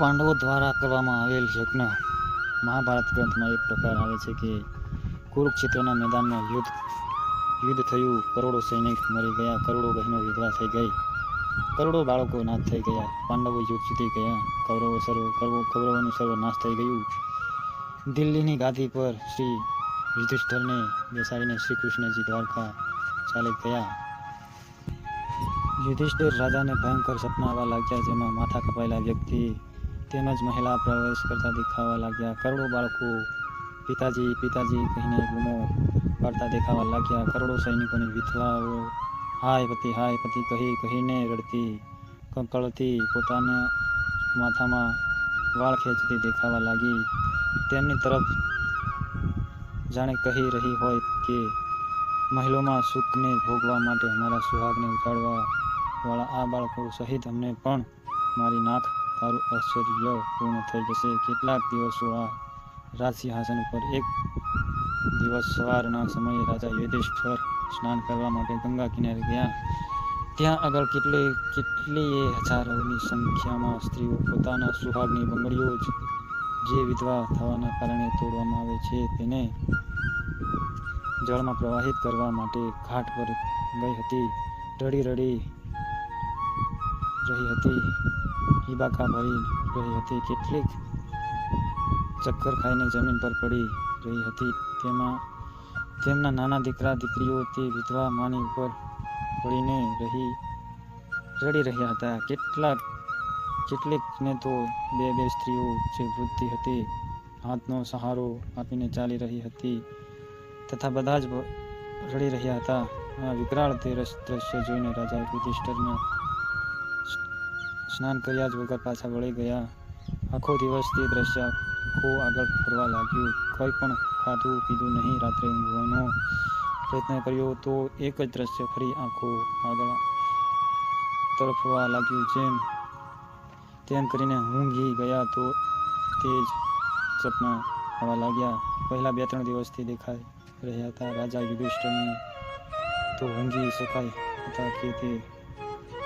પાંડવો દ્વારા કરવામાં આવેલ યજ્ઞ મહાભારત ગ્રંથમાં એક પ્રકાર આવે છે કે કુરુક્ષેત્રના મેદાનમાં યુદ્ધ યુદ્ધ થયું, કરોડો સૈનિક મરી ગયા, કરોડો બહેનો વિધવા થઈ ગઈ, કરોડો બાળકો નાશ થઈ ગયા, પાંડવો યુદ્ધ જીતી ગયા, કૌરવો સર્વ, કૌરવો, કૌરવોનું સર્વનાશ થઈ ગયું. દિલ્હીની ગાદી પર શ્રી યુધિષ્ઠરને બેસાડીને શ્રી કૃષ્ણજી દ્વારકા ચાલી ગયા. યુધિષ્ઠિર રાજાને ભયંકર સપના આવવા લાગ્યા, જેમાં માથા કપાયેલા વ્યક્તિ તેમજ મહિલા પ્રવેશ કરતા દેખાવા લાગ્યા. કરોડો બાળકો પિતાજી પિતાજી કહીને બૂમો પાડતા દેખાવા લાગ્યા. કરોડો સૈનિકોની વિધવાઓ, હાય પતિ હાય પતિ કહી, કહીને રડતી, કંકળતી પોતાના માથામાં વાળ ખેંચતી દેખાવા લાગી. તેમની તરફ જાણે કહી રહી હોય કે મહિલોમાં સુખને ભોગવા માટે અમારા સુહાગને ઉજાડવા વાળા આ બાળકો સહિત અમને પણ મારી નાખ તારું આશ્ચર્ય પૂર્ણ થઈ જશે. કેટલાક દિવસો આ રાજસિંહાસન ઉપર એક દિવસ સવારના સમયે રાજા યુધિષ્ઠર સ્નાન કરવા માટે ગંગા કિનારે ગયા. ત્યાં આગળ કેટલી, કેટલીય હજારોની સંખ્યામાં સ્ત્રીઓ પોતાના સુહાગની બંગડીઓ જ વિધવા થવાના કારણે તોડવામાં આવે છે, તેને જળમાં પ્રવાહિત કરવા માટે ઘાટ પર ગઈ હતી. રડી રડી રહી હતી. હિબાકા ભરી રહી હતી. કેટલીક ચક્કર ખાઈને જમીન પર પડી રહી હતી. તેમાં તેમના નાના દીકરા, દીકરીઓ તે વિધવા માની ઉપર પડીને રહી, રડી રહ્યા હતા. કેટલાક, કેટલીકને તો બે બે સ્ત્રીઓ જે વૃદ્ધિ હતી, હાથનો સહારો આપીને ચાલી રહી હતી તથા બધા જ રડી રહ્યા હતા. આ વિકરાળ તે દ્રશ્ય જોઈને રાજા યુધિષ્ઠરને સ્નાન કર્યા જ વગર પાછા વળી ગયા. આખો દિવસ તે દ્રશ્ય આખું આગળ ફરવા લાગ્યું. કંઈ પણ ખાધું પીધું નહીં. રાત્રે ઊંઘવાનો પ્રયત્ન કર્યો તો એક જ દ્રશ્ય ફરી આંખો આગળ તરફવા લાગ્યું. જેમ તેમ કરીને ઊંઘી ગયા તો તે જ સપના આવવા લાગ્યા. પહેલાં બે ત્રણ દિવસથી દેખાઈ રહ્યા હતા. રાજા યુધિષ્ઠરને તો ઊંઘી શકાય હતા કે તે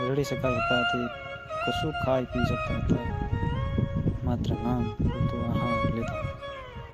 રડી શકાય હતા તે કશું ખાઈ પી શકતા હતા માત્ર નામ પૂરતું આહાર લેતા